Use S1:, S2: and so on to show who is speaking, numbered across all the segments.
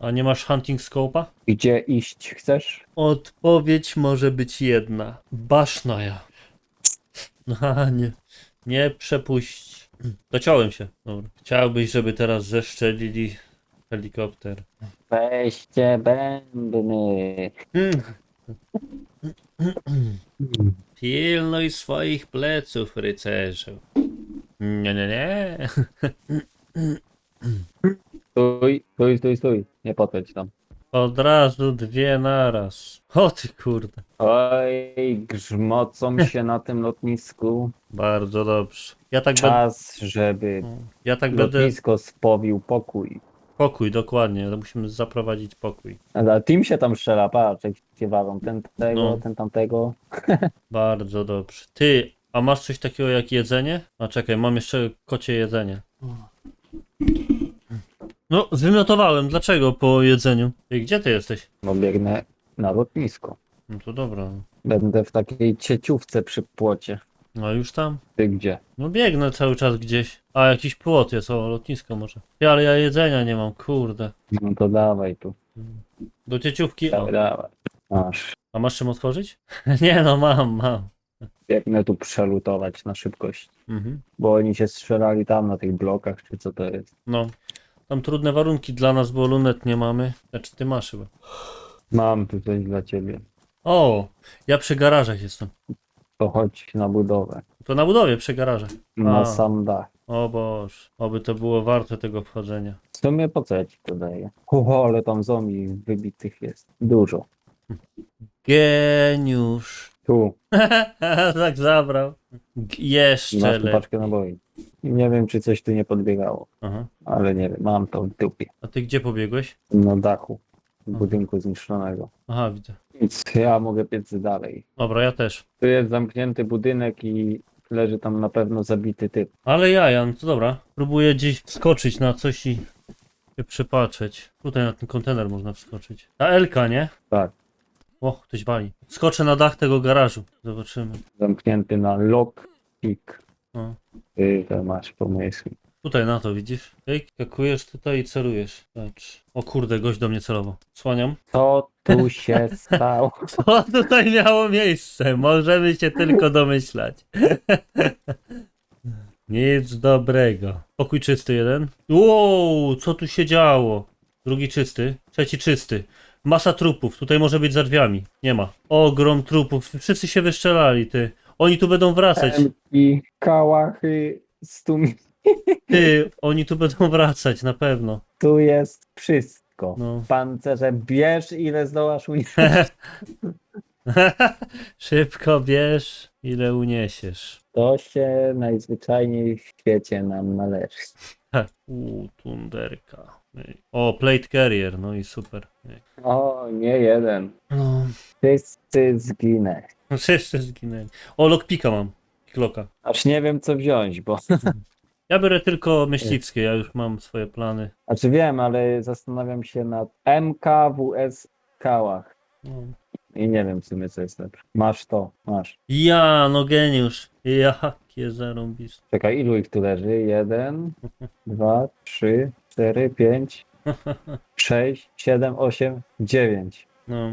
S1: A nie masz hunting scope'a?
S2: Gdzie iść chcesz?
S1: Odpowiedź może być jedna. Basznaja. A nie. Nie przepuść. Dociąłem się. Dobra. Chciałbyś, żeby teraz zeszczelili helikopter.
S2: Weźcie bębny.
S1: Hmm. Pilnuj swoich pleców, rycerzu. Nie, nie, nie.
S2: Stój, stój, stój, stój. Nie podchodź tam.
S1: Od razu dwie naraz. O ty kurde.
S2: Oj, grzmocą się na tym lotnisku.
S1: Bardzo dobrze. Ja tak będę.
S2: Czas, żeby
S1: Ja tak będę.
S2: lotnisko spowił pokój.
S1: Pokój, dokładnie. Musimy zaprowadzić pokój.
S2: A team się tam strzela, patrz, jak się walą. Ten tego,
S1: No.
S2: ten tamtego.
S1: Bardzo dobrze. Ty, a masz coś takiego jak jedzenie? A czekaj, mam jeszcze kocie jedzenie. No, zwymiotowałem. Dlaczego po jedzeniu? Ej, gdzie ty jesteś?
S2: No biegnę na lotnisko.
S1: No to dobra.
S2: Będę w takiej cieciówce przy płocie.
S1: No już tam?
S2: Ty gdzie?
S1: No biegnę cały czas gdzieś. A, jakiś płot jest, o, lotnisko może. Ja, ale ja jedzenia nie mam, kurde.
S2: No to dawaj tu.
S1: Do cieciówki. O.
S2: Dawaj, dawaj. Masz.
S1: A masz czym otworzyć? nie no, mam, mam.
S2: Biegnę tu przelutować na szybkość.
S1: Mhm.
S2: Bo oni się strzelali tam na tych blokach, czy co to jest.
S1: No. Tam trudne warunki dla nas, bo lunet nie mamy. Znaczy ty masz chyba.
S2: Mam tu coś dla ciebie.
S1: O, ja przy garażach jestem.
S2: To chodź na budowę.
S1: To na budowie przy garażach.
S2: Na
S1: A.
S2: sam dach.
S1: O Boż, oby to było warte tego wchodzenia.
S2: W sumie po co ja ci to daję? O, ale tam zombie wybitych jest. Dużo.
S1: Geniusz.
S2: Tu,
S1: tak zabrał. G- jeszcze
S2: masz tu
S1: lepiej.
S2: paczkę naboi. Nie wiem, czy coś tu nie podbiegało,
S1: Aha.
S2: ale nie wiem, mam to w dupie.
S1: A ty gdzie pobiegłeś?
S2: Na dachu budynku zniszczonego.
S1: Aha, widzę.
S2: Więc ja mogę piec dalej.
S1: Dobra, ja też.
S2: Tu jest zamknięty budynek i leży tam na pewno zabity typ.
S1: Ale ja, no to dobra. Próbuję gdzieś wskoczyć na coś i się przypatrzeć. Tutaj na ten kontener można wskoczyć. Ta Elka, nie?
S2: Tak,
S1: O, ktoś wali. Skoczę na dach tego garażu. Zobaczymy.
S2: zamknięty na lock pick.
S1: O.
S2: Ty to masz pomysły.
S1: Tutaj na to widzisz? Ej, skakujesz tutaj i celujesz. Patrz. O kurde, gość do mnie celował. Słaniam.
S2: Co tu się stało?
S1: Co tutaj miało miejsce? Możemy się tylko domyślać. Nic dobrego. Pokój czysty jeden. Wow, co tu się działo? Drugi czysty. Trzeci czysty. Masa trupów. Tutaj może być za drzwiami. Nie ma. Ogrom trupów. Wszyscy się wyszczelali, ty. Oni tu będą wracać.
S2: I kałachy stumi.
S1: Ty, oni tu będą wracać, na pewno.
S2: Tu jest wszystko.
S1: No.
S2: Pancerze, bierz ile zdołasz unieść.
S1: Szybko bierz, ile uniesiesz.
S2: To się najzwyczajniej w świecie nam należy.
S1: Uuu, tunderka. O, plate carrier, no i super.
S2: O, nie jeden.
S1: No,
S2: Wszyscy zginę.
S1: wszyscy zginęli. O, lockpika mam. Pikloka.
S2: Aż nie wiem co wziąć, bo...
S1: Ja biorę tylko myśliwskie, ja już mam swoje plany.
S2: Znaczy wiem, ale zastanawiam się nad MKWS Kałach.
S1: No.
S2: I nie wiem w sumie co jest lepsze. Masz to, masz.
S1: Ja, no geniusz. Jakie zarąbiste.
S2: Czekaj, ilu ich tu leży? Jeden, dwa, trzy, cztery, pięć, sześć, siedem, osiem, dziewięć.
S1: No.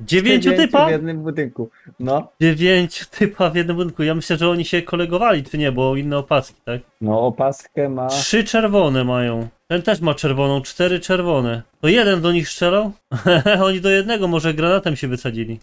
S1: Dziewięciu
S2: Dziewięciu
S1: typa?
S2: w jednym budynku. No.
S1: Dziewięciu typa w jednym budynku. Ja myślę, że oni się kolegowali, czy nie, bo inne opaski, tak?
S2: No, opaskę ma.
S1: Trzy czerwone mają. Ten też ma czerwoną, cztery czerwone. To jeden do nich strzelał? Oni do jednego może granatem się wysadzili.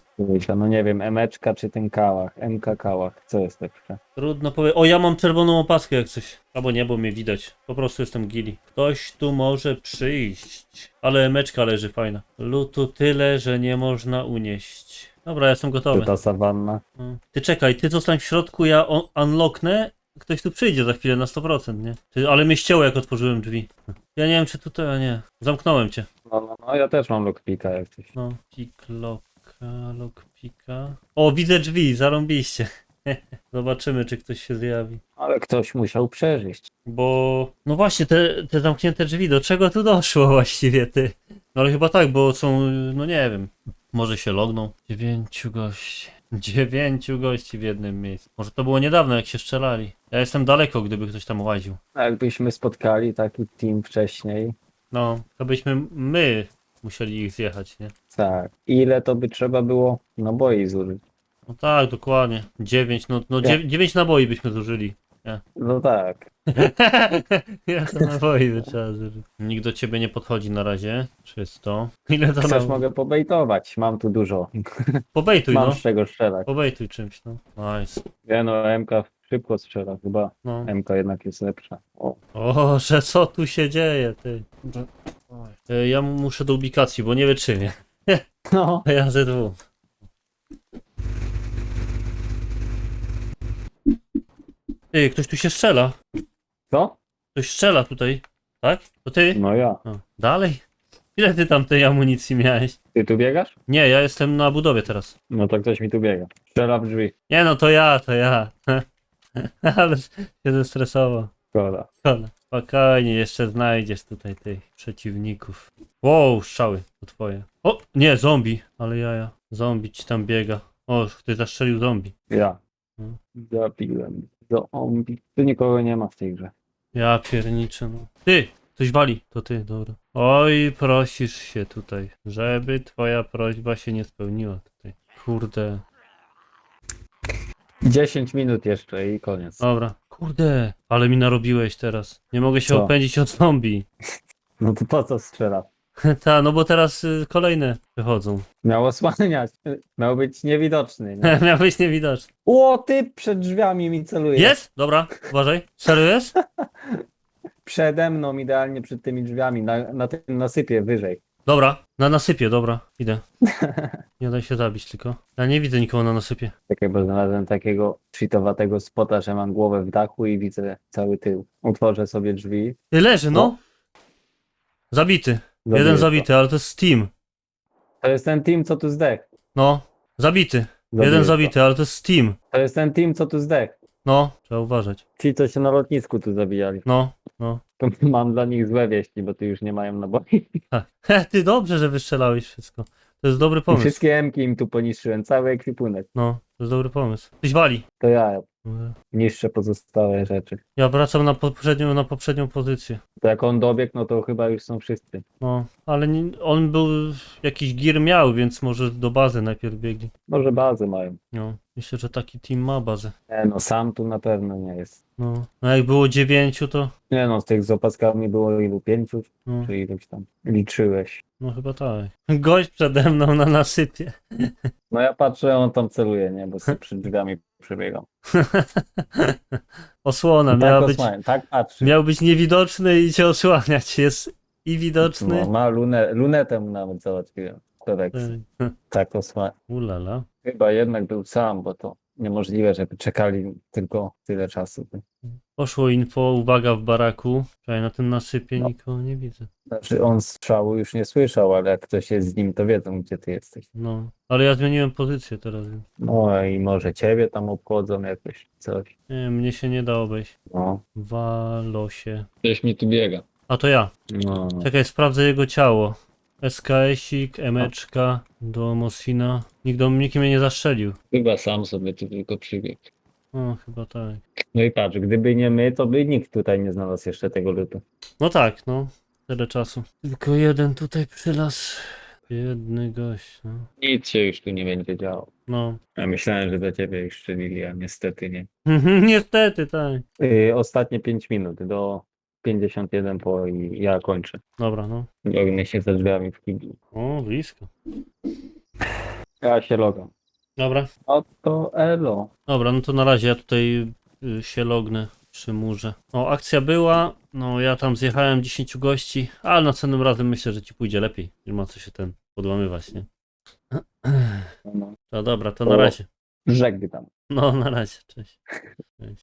S2: No nie wiem, emeczka czy ten kałach. MK kałach. Co jest lepsze?
S1: Trudno powiedzieć. O, ja mam czerwoną opaskę jak coś. Albo nie, bo mnie widać. Po prostu jestem gili. Ktoś tu może przyjść. Ale meczka leży fajna. Lutu tyle, że nie można unieść. Dobra, ja jestem
S2: To
S1: gotowy.
S2: ta sawanna.
S1: No. Ty czekaj, ty zostań w środku, ja unlocknę. Ktoś tu przyjdzie za chwilę na 100%, nie? Ty, ale mnie ścięło jak otworzyłem drzwi. Ja nie wiem czy tutaj, a nie. Zamknąłem cię.
S2: No, no, no, ja też mam lockpicka jak coś.
S1: No, piklocka, lockpika. O, widzę drzwi, zarąbiście. Zobaczymy, czy ktoś się zjawi.
S2: Ale ktoś musiał przeżyć.
S1: Bo, no właśnie, te, te zamknięte drzwi, do czego tu doszło właściwie, ty? No ale chyba tak, bo są, no nie wiem, może się logną. Dziewięciu gości. Dziewięciu gości w jednym miejscu. Może to było niedawno, jak się strzelali. Ja jestem daleko, gdyby ktoś tam łaził.
S2: A Jakbyśmy spotkali taki team wcześniej,
S1: No, to byśmy my musieli ich zjechać, nie?
S2: Tak. Ile to by trzeba było naboi zużyć?
S1: No tak, dokładnie. 9, no, no. 9 naboi byśmy zużyli.
S2: No tak.
S1: Ja to naboi by trzeba zużyć. Nikt do ciebie nie podchodzi na razie. Czysto. Ile to
S2: Chcesz,
S1: nam...
S2: mogę pobejtować. Mam tu dużo.
S1: Pobejtuj,
S2: Mam
S1: no.
S2: z czego strzelać.
S1: Pobejtuj czymś, no. Nice.
S2: Ja no, MK szybko strzela. Chyba
S1: No.
S2: MK jednak jest lepsza. O.
S1: O, że co tu się dzieje, ty. E, Ja muszę do ubikacji, bo nie wytrzymię.
S2: No.
S1: Ja ze dwóch. Ty, ktoś tu się strzela.
S2: Co?
S1: Ktoś strzela tutaj. Tak? To ty?
S2: No ja.
S1: O, dalej? Ile ty tam tej amunicji miałeś?
S2: Ty tu biegasz?
S1: Nie, ja jestem na budowie teraz.
S2: No to ktoś mi tu biega. Strzela w drzwi.
S1: Nie no, to ja, to ja. Ale się zestresował.
S2: Szkoda.
S1: Szkoda. Spokojnie, jeszcze znajdziesz tutaj tych przeciwników. Wow, strzały, to twoje. O, nie, zombie, ale jaja. Zombie ci tam biega. O, ty zastrzelił zombie.
S2: Ja.
S1: Hmm.
S2: Zabiłem. Zombie. Tu nikogo nie ma w tej grze.
S1: Ja pierniczę, no. Ty, ktoś wali. To ty, dobra. Oj, prosisz się tutaj, żeby twoja prośba się nie spełniła tutaj. Kurde.
S2: 10 minut jeszcze i koniec.
S1: Dobra. Kurde, ale mi narobiłeś teraz. Nie mogę się
S2: Co?
S1: opędzić od zombie.
S2: No to po co strzela?
S1: Ta, no bo teraz y, kolejne wychodzą.
S2: Miał osłaniać. Miał być niewidoczny. Nie?
S1: Miał być niewidoczny.
S2: O, ty przed drzwiami mi celuje.
S1: Jest? Dobra, uważaj. Serio jest?
S2: Przede mną, idealnie przed tymi drzwiami, na, na tym nasypie wyżej.
S1: Dobra, na nasypie, dobra, idę. Nie daj się zabić tylko. Ja nie widzę nikogo na nasypie.
S2: Czekaj, bo znalazłem takiego cheatowatego spota, że mam głowę w dachu i widzę cały tył. Otworzę sobie drzwi.
S1: Ty, Leży. No. Zabity.
S2: Zabiję
S1: Jeden
S2: to.
S1: zabity, ale to jest team.
S2: To jest ten team, co tu zdech.
S1: No, zabity.
S2: Zabiję
S1: Jeden
S2: to.
S1: zabity, ale to jest team.
S2: To jest ten team, co tu zdech.
S1: No, trzeba uważać.
S2: Ci, co się na lotnisku tu zabijali.
S1: No, no.
S2: To mam dla nich złe wieści, bo tu już nie mają naboi.
S1: He, ty dobrze, że wystrzelałeś wszystko. To jest dobry pomysł.
S2: Wszystkie emki im tu poniszczyłem, cały ekwipunek.
S1: No, to jest dobry pomysł. Ktoś wali.
S2: To ja niszczę pozostałe rzeczy.
S1: Ja wracam na poprzednią, na poprzednią pozycję.
S2: To jak on dobiegł, no to chyba już są wszyscy.
S1: No, ale nie, on był, jakiś gir miał, więc może do bazy najpierw biegli.
S2: Może bazę mają.
S1: No, myślę, że taki team ma bazę.
S2: Nie no, sam tu na pewno nie jest.
S1: No, no jak było dziewięciu, to
S2: Nie no, z tych z opaskami było ilu? Pięciu?
S1: no,
S2: Czy iluś tam? Liczyłeś.
S1: no chyba tak. Gość przede mną na nasypie.
S2: No ja patrzę, on tam celuje, nie? Bo sobie przed drzwiami przebiegam.
S1: Osłona
S2: tak,
S1: miała być,
S2: osłaniam, tak patrzy.
S1: miał być niewidoczny i cię osłaniać. Jest i widoczny.
S2: No, ma lunę, lunetę mu nawet załatwiłem.
S1: Ej,
S2: Tak osłania.
S1: Ulala.
S2: Chyba jednak był sam, bo to niemożliwe, żeby czekali tylko tyle czasu.
S1: Poszło info, uwaga w baraku. Czekaj, na tym nasypie
S2: No.
S1: nikogo nie widzę.
S2: Znaczy on strzału już nie słyszał, ale jak ktoś jest z nim, to wiedzą, gdzie ty jesteś.
S1: No, ale ja zmieniłem pozycję teraz. więc-
S2: No i może ciebie tam obchodzą jakoś coś.
S1: Nie, mnie się nie da obejść.
S2: No.
S1: Walosie.
S2: Ktoś mi tu biega.
S1: A to ja.
S2: No.
S1: Czekaj, sprawdzę jego ciało. SKS-ik, emeczka do Mosina. Nikt do nikt mnie nie zastrzelił.
S2: Chyba sam sobie tu tylko przybiegł.
S1: O, chyba tak.
S2: No i patrz, gdyby nie my, to by nikt tutaj nie znalazł jeszcze tego lutu.
S1: No tak, no. Tyle czasu. Tylko jeden tutaj przylas. Biedny gość, no.
S2: Nic się już tu nie będzie działo.
S1: No.
S2: Ja myślałem, że do ciebie już strzelili, a niestety nie.
S1: Niestety, tak.
S2: Yy, ostatnie 5 minut, do 51 po i ja kończę.
S1: Dobra, no.
S2: Lognę się za drzwiami w kiblu.
S1: O, blisko.
S2: Ja się logam.
S1: Dobra.
S2: Oto elo.
S1: Dobra, no to na razie ja tutaj y, się lognę przy murze. O, akcja była. No, ja tam zjechałem 10 gości, ale następnym razem myślę, że ci pójdzie lepiej. Nie ma co się ten podłamywać, nie?
S2: No,
S1: No dobra, to na razie.
S2: Żegdam.
S1: No, na razie, cześć. cześć.